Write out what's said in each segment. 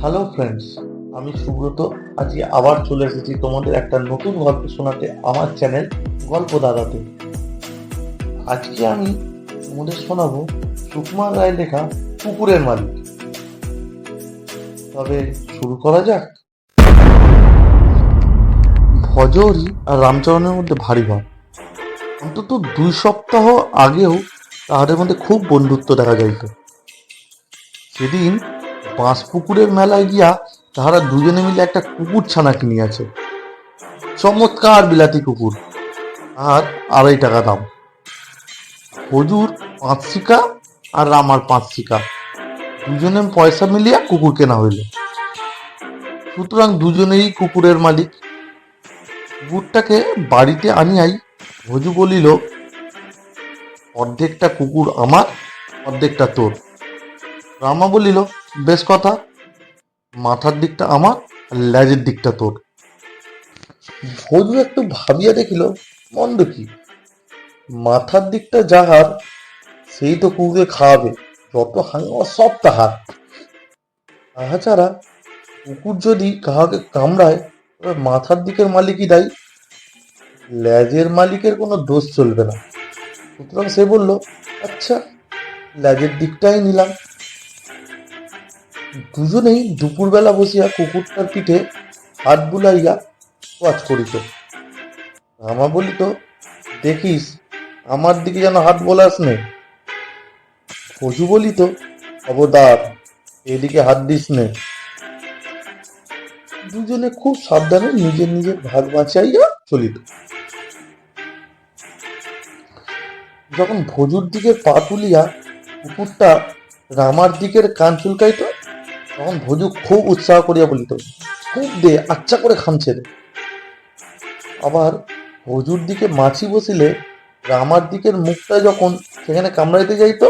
Hello friends আমি সুব্রত। আজকে আবার চলে এসেছি তোমাদের একটা নতুন গল্প শোনাতে আমার চ্যানেল গল্প দাদাতে। আজকে আমি তোমাদের শোনাবো সুকুমার রায় লেখা কুকুরের মালিক। তবে শুরু করা যাক। ভজহরি আর রামচরণের মধ্যে ভারী ভাব। অন্তত দুই সপ্তাহ আগেও তাহাদের মধ্যে খুব বন্ধুত্ব দেখা যাইত। সেদিন বাঁশপুকুরের মেলায় গিয়া তাহারা দুজনে মিলে একটা কুকুর ছানা কিনিয়াছে। চমৎকার বিলাতি কুকুর, আর আড়াই টাকা দাম। হজুর পাঁচ শিকা আর রামার পাঁচ শিকা। দুজনে পয়সা মিলিয়া কুকুর কেনা হইল। সুতরাং দুজনেই কুকুরের মালিক। কুকুরটাকে বাড়িতে আনিয়াই ভজু বলিল, অর্ধেকটা কুকুর আমার, অর্ধেকটা তোর। রামা বলিল, বেশ কথা। মাথার দিকটা আমার লেজের দিকটা তোর। ভজু একটু ভাবিয়া দেখিল, মন্দ কি? মাথার দিকটা যাহার, সেই তো কুকুরকে খাওয়াবে, যত হাঙ্গামা সব তাহার। তাহা ছাড়া কুকুর যদি কাহাকে কামড়ায়, তবে মাথার দিকের মালিকই দায়ী। ল্যাজের মালিকের কোনো দোষ চলবে না। সুতরাং সে বলল আচ্ছা ল্যাজের দিকটাই নিলাম। দুজনেই দুপুরবেলা বসিয়া কুকুরটার পিঠে হাত বুলাইয়া ওয়াচ করিত। রামা বলিত, দেখিস, আমার দিকে যেন হাত বলাস নে। ফজু বলিত, অবদার, এদিকে হাত দিস নে। দুজনে খুব সাবধানে নিজের নিজের ভাগ বাঁচাইয়া চলিত। যখন ভজুর দিকে পা তুলিয়া কুকুরটা রামার দিকের কান চুলকাইত তখন ভজু খুব উৎসাহ করিয়া বলিত, খুব দে আচ্ছা করে খামছে রে। আবার ভজুর দিকে মাছি বসিলে রামার দিকের মুখটা যখন সেখানে কামড়াইতে যাইত,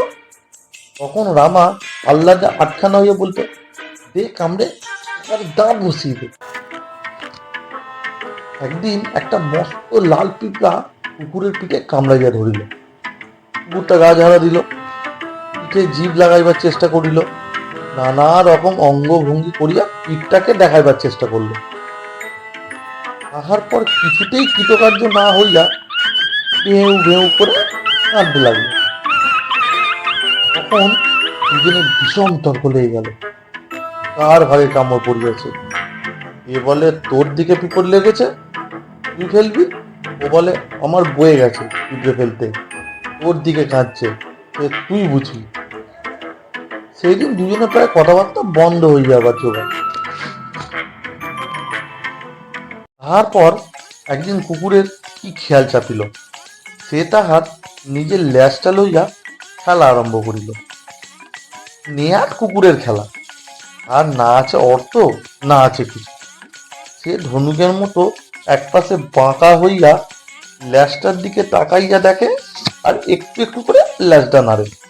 তখন রামা আল্লাহকে আটখানা হইয়া বলতো, দে কামড়ে তার দাঁত বসিয়ে দে। একদিন একটা মস্ত লাল পিঁপড়া কুকুরের পিঠে কামড়াইয়া ধরিল। কুকুরটা গা ঝাড়া দিল, পিঠে জিভ লাগাইবার চেষ্টা করিল। নানা রকম অঙ্গভঙ্গি করিয়া পিঠটাকে দেখাইবার চেষ্টা করল। তাহার পর কিছুতেই কৃতকার্য না হইয়া ভেউ ভেউ করে কাঁদতে লাগল। তখন দুজনে ভীষণ তর্ক লেগে গেল। কার ভাগে কামড় পড়িয়াছে? এ বলে, তোর দিকে পিঁপড় লেগেছে? তুই ফেলবি? ও বলে, আমার বয়ে গেছে পিঁপড়ে ফেলতে। তোর দিকে কাঁদছে তুই বুঝবি। সেই দিন দুজনে প্রায় কথাবার্তা বন্ধ হয়ে যাবার জোগাড় তারপর একদিন কুকুরের কি খেয়াল চাপিল? সে তাহার নিজের ল্যাসটা লইয়া খেলা আরম্ভ করিল। নেয়ার কুকুরের খেলা। আর না আছে অর্থ, না আছে কিছু। সে ধনুকের মতো একপাশে বাঁকা হইয়া ল্যাসটার দিকে তাকাইয়া দেখে আর একটু একটু করে ল্যাসটা নাড়ে।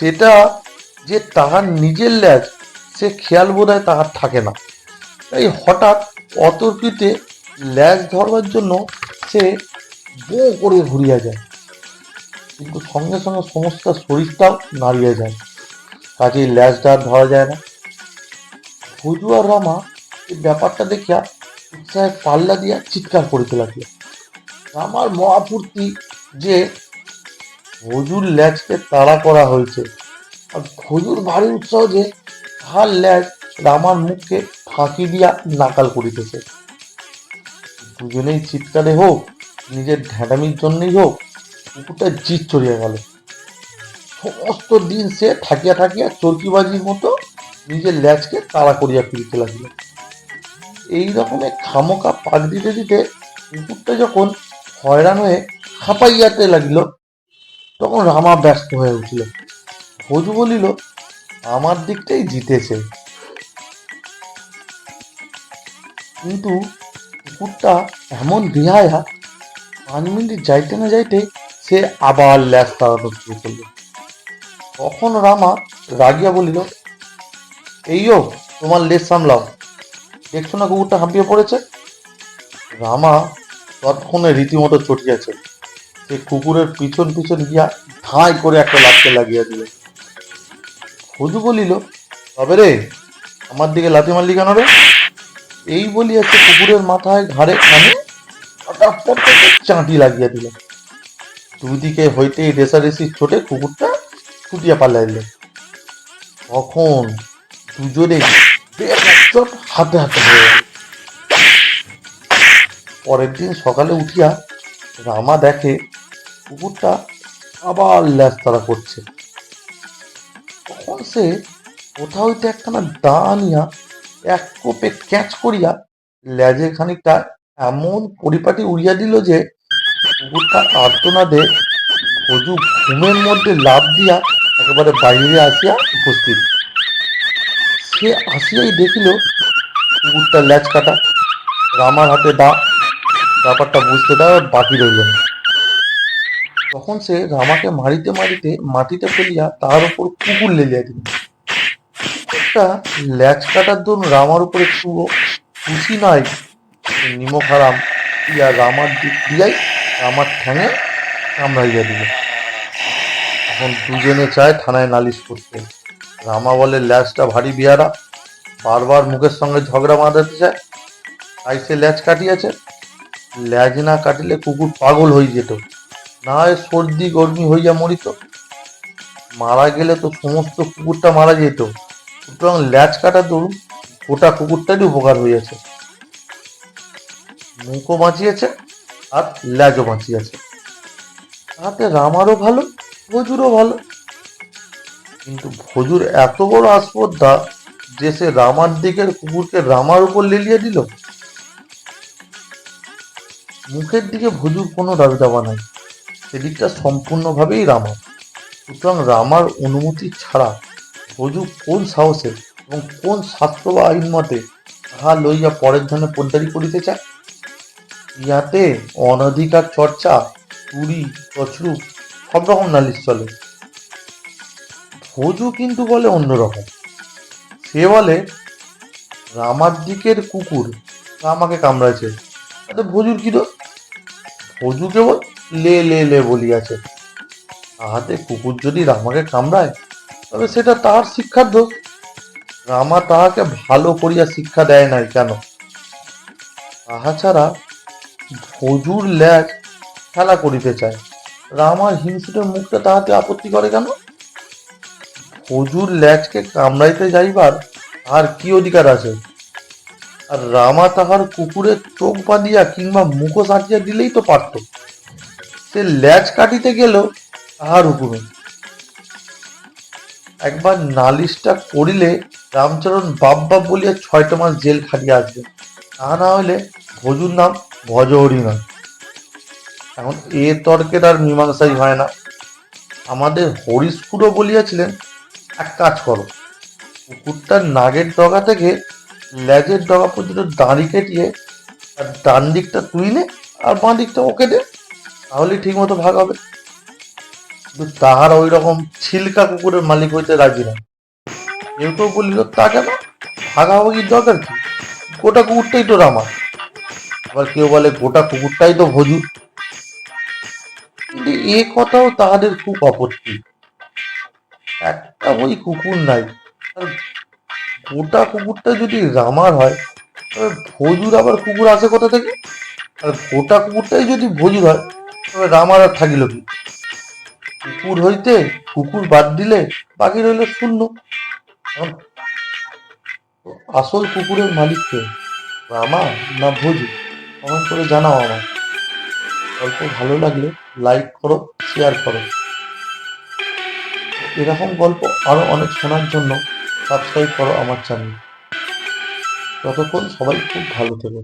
সেটা যে তাহার নিজের ল্যাজ, সে খেয়াল বোধহয় তাহার থাকে না। তাই হঠাৎ অতর্কিতে ল্যাজ ধরবার জন্য সে বো করে ঘুরিয়া যায়। কিন্তু সঙ্গে সঙ্গে সমস্ত শরীরটাও নাড়িয়ে যায়। কাজেই ল্যাজটা ধরা যায় না। হুজু আর রামা এই ব্যাপারটা দেখিয়া উৎসাহে পাল্লা দিয়া চিৎকার করিতে লাগল। রামার মহাফূর্তি যে হজুর ল্যাজকে তাড়া করা হয়েছে। আর হজুর ভারী উৎসাহ যে, তাহার ল্যাজ রামার মুখকে ফাঁকি দিয়া নাকাল করিতেছে। দুজনেই চিৎকারে হোক, নিজের ঢ্যাঁড়ামির জন্যই হোক কুকুরটা জিত চড়িয়া গেল। সমস্ত দিন সে থাকিয়া থাকিয়া চরকিবাজির মতো নিজের ল্যাজকে তাড়া করিয়া ফিরিতে লাগিল। এই রকমের খামোকা পাক দিতে দিতে কুকুরটা যখন হয়রান হয়ে হাঁপাইয়াতে লাগিল তখন রামা ব্যস্ত হয়ে উঠিল। ভজু বলিল, আমার দিকটাই জিতেছে। কিন্তু কুকুরটা এমন বিহায়া, পাঁচ মিনিট যাইতে না যাইতে সে আবার ল্যাস তাড়ানো শুরু করল তখন রামা রাগিয়া বলিল এইও তোমার লেজ সামলাও। দেখছ না কুকুরটা হাঁপিয়ে পড়েছে? রামা তৎক্ষণে রীতিমতো চটিয়াছে। সে কুকুরের পিছন পিছন গিয়া ধাঁই করে একটা লাফতে লাগিয়ে দিল। হজু বলিল, তবে রে, আমার দিকে লাথি মারলি কেন রে? এই বলিয়াছে কুকুরের মাথায় ঘাড়ে কানে পড়তে চাঁটি লাগিয়ে দিল। দুদিকে হইতে রেসারেসি ছোটে কুকুরটা ছুটিয়া পালাইল। তখন দুজনে হাতে হাতে হয়ে গেল। পরের দিন সকালে উঠিয়া রামা দেখে কুকুরটা আবার ল্যাস তারা করছে। তখন সে কোথাও হইতে একখানা দা আনিয়া এক কোপে ক্যাচ করিয়া ল্যাজে খানিকটা এমন পরিপাটি উড়িয়া দিল যে কুকুরটা আর্তনাদে হজু ঘুমের মধ্যে লাভ দিয়া একেবারে বাইরে আসিয়া উপস্থিত। সে আসিয়াই দেখিল কুকুরটা ল্যাজ কাটা। রামার হাতে দা, ব্যাপারটা বুঝতে দেওয়া বাকি রইল না। তখন সে রামাকে মারিতে মারিতে মাটিতে ফেলিয়া তার উপর কুকুর লেলিয়া দিল। একটা ল্যাজ কাটার দরুন রামার উপরে একটু খুশি নাই। নিমক হারাম ইয়া রামার দিক দিয়াই রামার ঠ্যাঙে কামড়াইয়া দিল। এখন দুজনে চায় থানায় নালিশ করতে। রামা বলে ল্যাজটা ভারী বিয়ারা বারবার মুখের সঙ্গে ঝগড়া বাঁধাতে চায়। তাই সে ল্যাজ কাটিয়াছে। ল্যাজ না কাটিলে কুকুর পাগল হয়ে যেত। না সর্দি গরমি হইয়া মরিত মারা গেলে তো সমস্ত কুকুরটা মারা যেত। সুতরাং ল্যাজ কাটা দরুন, গোটা কুকুরটারই উপকার হইয়াছে মুখও বাঁচিয়েছে আর ল্যাজও বাঁচিয়েছে। তাতে রামারও ভালো, ভজুরও ভালো। কিন্তু ভজুর এত বড় আসপদ্দা যে সে রামার দিকের কুকুরকে রামার উপর লেলিয়ে দিল। মুখের দিকে ভজুর কোনো দাবি দাবা নাই। সেদিকটা সম্পূর্ণভাবেই রামার সুতরাং রামার অনুমতি ছাড়া ভজু কোন সাহসে এবং কোন শাস্ত্র বা আইন মতে তাহা লইয়া পরের ধনে পোদ্দারি করিতে চায়? ইয়াতে অনধিকার চর্চা, চুরি তছরূপ সব রকম নালিশ চলে। ভোজু কিন্তু বলে অন্যরকম সে বলে, রামার দিকের কুকুর রামাকে কামড়াছে তাতে ভোজুর কি দোষ? ভোজু কেবল লে লে লে বলিয়াছে। তাহাতে কুকুর যদি রামাকে কামড়ায়, তবে সেটা তাহার শিক্ষার দোষ। রামা তাহাকে ভালো করিয়া শিক্ষা দেয় নাই কেন? তাহা ছাড়া ভজুর ল্যাজ খেলা করিতে চায়। রামার হিংসুটের মুখটা তাহাতে আপত্তি করে কেন? ভজুর ল্যাজকে কামড়াইতে যাইবার আর কি অধিকার আছে? আর রামা তাহার কুকুরের চোখ বাঁধিয়া কিংবা মুখ সাজিয়া দিলেই তো পারত। সে ল্যাজ কাটিতে গেল তাহার হুকুমে একবার নালিশটা করিলে রামচরণ বাপ বাপ বলিয়া ছয়টা মাস জেল খাটিয়ে আসবে তা না হলে ভজুর নাম ভজহরি নয়। এখন এ তর্কের আর মীমাংসাই হয় না। আমাদের হরিশপুরও বলিয়াছিলেন, এক কাজ করো কুকুরটার নাগের ডগা থেকে লেজের ডগা পর্যন্ত দাঁড়ি কেটিয়ে আর ডান দিকটা তুই নে আর বাঁ দিকটা ওকে দে। তাহলেই ঠিক মতো ভাগ হবে। কিন্তু তাহার ওই রকম ছিলকা কুকুরের মালিক হইতে রাজি না। কেউ কেউ বলিল, তা কেন? ভাগাভাগির দরকার কি? গোটা কুকুরটাই তো রামা আবার কেউ বলে, গোটা কুকুরটাই তো ভজু। কিন্তু এ কথাও তাহাদের খুব আপত্তি। একটা ওই কুকুর নাই। গোটা কুকুরটা যদি রামার হয় তবে ভজুর আবার কুকুর আসে কোথা থেকে? আর গোটা কুকুরটাই যদি ভজুর হয় তবে রামার আর থাকিল কি? কুকুর হইতে কুকুর বাদ দিলে বাকি রইল শূন্য। আসল কুকুরের মালিককে রামা না ভোজু, কমেন্ট করে জানাও আমার গল্প ভালো লাগলে লাইক করো শেয়ার করো। এরকম গল্প আরও অনেক শোনার জন্য সাবস্ক্রাইব করো আমার চ্যানেল ততক্ষণ সবাই খুব ভালো থেকো।